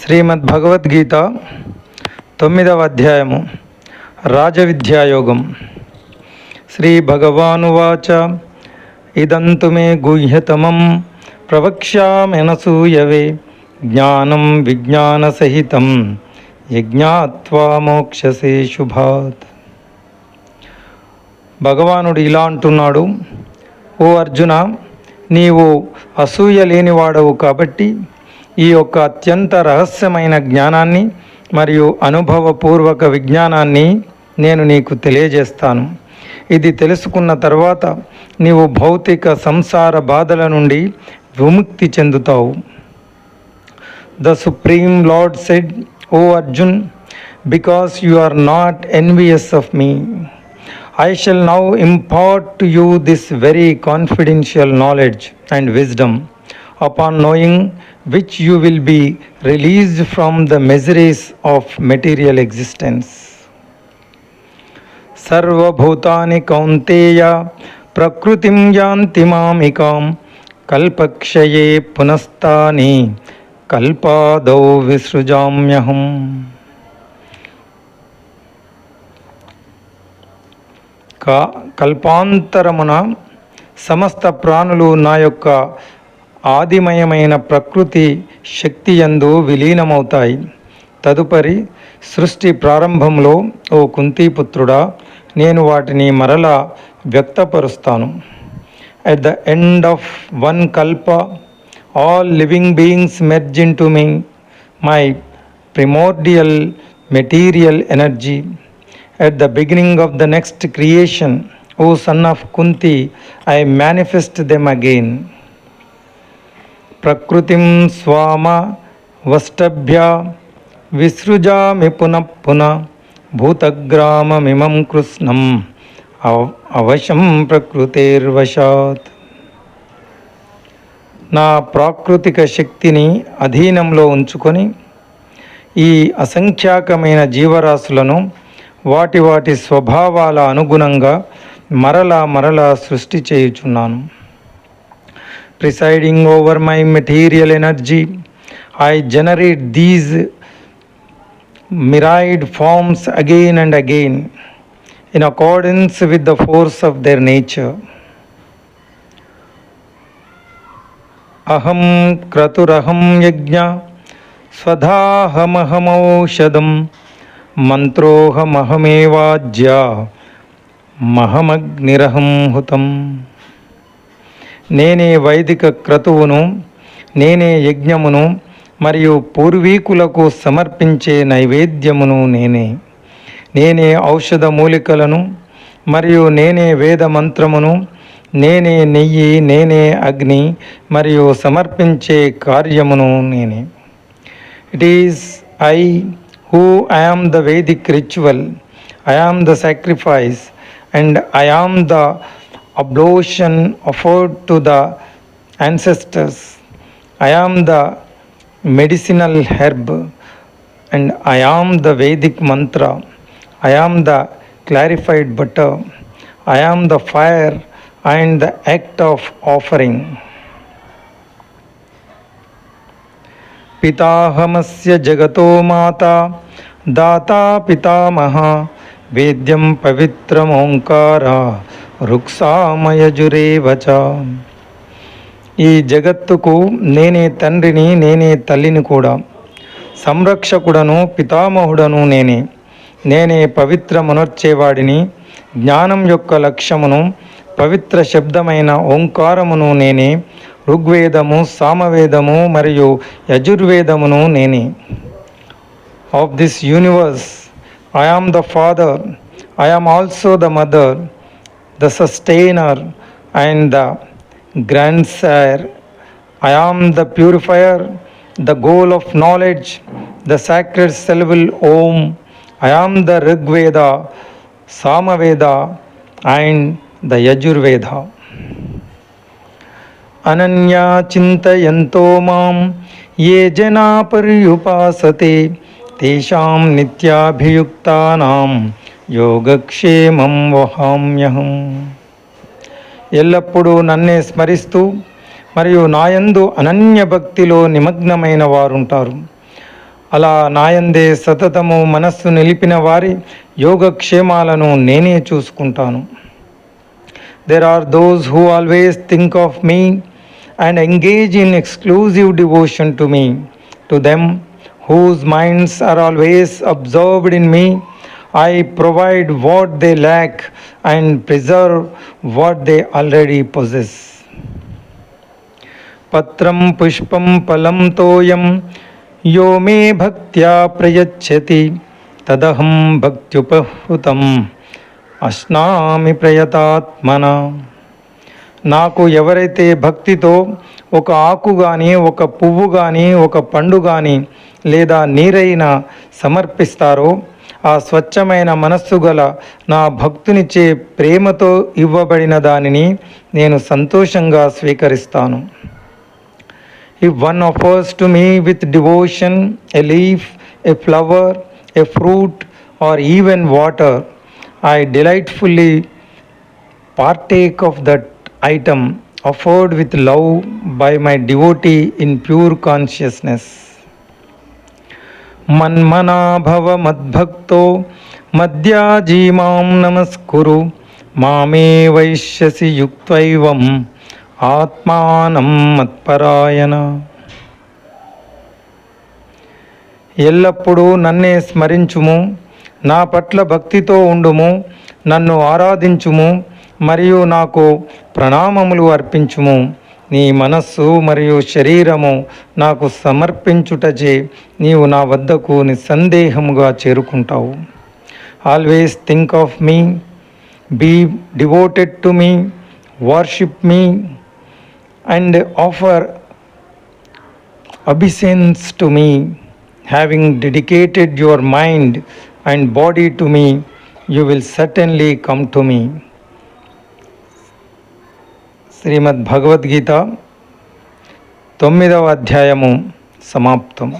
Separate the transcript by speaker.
Speaker 1: శ్రీమద్ భగవద్గీత తొమ్మిదవ అధ్యాయము రాజవిద్యాయోగం. శ్రీ భగవానువాచ ఇదంతు మే గుహ్యతమం ప్రవక్ష్యామెనసూయవే జ్ఞానం విజ్ఞానసహితం యజ్ఞాత్వా మోక్షసే శుభాత్. భగవానుడు ఇలా అంటున్నాడు ఓ అర్జున నీవు అసూయ లేనివాడవు కాబట్టి ఈ యొక్క అత్యంత రహస్యమైన జ్ఞానాన్ని మరియు అనుభవపూర్వక విజ్ఞానాన్ని నేను నీకు తెలియజేస్తాను. ఇది తెలుసుకున్న తర్వాత నీవు భౌతిక సంసార బాధల నుండి విముక్తి చెందుతావు. The supreme lord said O Arjun because you are not envious of me I shall now impart you this very confidential knowledge and wisdom. Upon knowing which you will be released from the miseries of material existence సర్వభూతాని కౌంతేయ ప్రకృతి యాంతి మామికాం కల్పక్షయే పునస్తాని కల్పాదౌ విసృజామ్యహం కల్పాంతరమున సమస్త ప్రాణులు నా యొక్క ఆదిమయమైన ప్రకృతి శక్తి యందు విలీనమవుతాయి. తదుపరి సృష్టి ప్రారంభంలో ఓ కుంతీపుత్రుడా నేను వాటిని మరలా వ్యక్తపరుస్తాను. At the end of one kalpa all living beings merge into me my primordial material energy at the beginning of the next creation O son of Kunti I manifest them again ప్రకృతిం స్వామ వష్టభ్య. విసృజామి పునః పునః భూతగ్రామమిమం కృష్ణం. అవశం ప్రకృతేర్వశాత్. నా ప్రాకృతిక శక్తిని అధీనంలో ఉంచుకొని ఈ అసంఖ్యాకమైన జీవరాశులను వాటి వాటి స్వభావాల అనుగుణంగా మరలా మరలా సృష్టి చేయుచున్నాను. presiding over my material energy. I generate these myriad forms again and again in accordance with the force of their nature. अहम क्रतुरहम यज्ञ स्वधाहमहमौषधम मंत्रोहमहमेवाज्या niraham हुतम నేనే వైదిక క్రతువును నేనే యజ్ఞమును మరియు పూర్వీకులకు సమర్పించే నైవేద్యమును నేనే. నేనే ఔషధ మూలికలను మరియు నేనే వేద మంత్రమును నేనే నెయ్యి నేనే అగ్ని మరియు సమర్పించే కార్యమును నేనే. It is I who I am I am the sacrifice and I am the Ablution offered to the ancestors. I am the medicinal herb and I am the Vedic mantra. I am the clarified butter. I am the fire and the act of offering. पिताहमस्य जगतो माता दाता पितामह वेद्यं पवित्रमोङ्कारः రుక్సామయజురేవచ. ఈ జగత్తుకు నేనే తండ్రిని నేనే తల్లిని కూడా. సంరక్షకుడను పితామహుడను నేనే. నేనే పవిత్రమునర్చేవాడిని. జ్ఞానం యొక్క లక్ష్యమును పవిత్ర శబ్దమైన ఓంకారమును నేనే. ఋగ్వేదము సామవేదము మరియు యజుర్వేదమును నేనే. Of this universe I am the father I am also the mother. The sustainer and the grand sire I am the purifier the goal of knowledge the sacred syllable Om I am the Rigveda Samaveda and the Yajurveda అనన్యా చింతయంతో మాం ఏ జనా పర్యుపాసతే తేషాం నిత్యాభియుక్తానాం యోగక్షేమం వహామ్యహం. ఎల్లప్పుడూ నన్నే స్మరిస్తూ మరియు నాయందు అనన్య భక్తిలో నిమగ్నమైన వారుంటారు. అలా నాయందే సతతము మనస్సు నిలిపిన వారి యోగక్షేమాలను నేనే చూసుకుంటాను. There are those who always think of me and engage in exclusive devotion to me to them whose minds are always observed in me I provide what they lack and preserve what they already possess. పత్రం పుష్పం ఫలం తోయం యో మే భక్త్యా ప్రయచ్చతి తదహం భక్త్యుపహృతం అశ్నామి ప్రయతాత్మన నాకు ఎవరైతే భక్తితో ఒక ఆకు కానీ ఒక పువ్వు కానీ ఒక పండు కానీ లేదా నీరైనా సమర్పిస్తారో ఆ స్వచ్ఛమైన మనస్సు గల నా భక్తునిచ్చే ప్రేమతో ఇవ్వబడిన దానిని నేను సంతోషంగా స్వీకరిస్తాను. ఈ one offers to me with devotion a leaf a flower a fruit or even water I delightfully partake of that item offered with love by my devotee in pure consciousness మన్మనాభవ మద్భక్తో మద్భక్తో మద్యాజీమాం నమస్కురు. మామే వైశ్యసి యుక్తైవం ఆత్మానం మత్పరాయణ. ఎల్లప్పుడూ నన్నే స్మరించుము నా పట్ల భక్తితో ఉండుము నన్ను ఆరాధించుము మరియు నాకు ప్రణామములు అర్పించుము. నీ మనస్సు మరియు శరీరము నాకు సమర్పించుటచే నీవు నా వద్దకు నిస్సందేహముగా చేరుకుంటావు. Always think of me be devoted to me worship me and offer obeisance to me having dedicated your mind and body to me you will certainly come to me Shrimad Bhagavad Gita తొమ్మిదవ అధ్యాయము సమాప్తం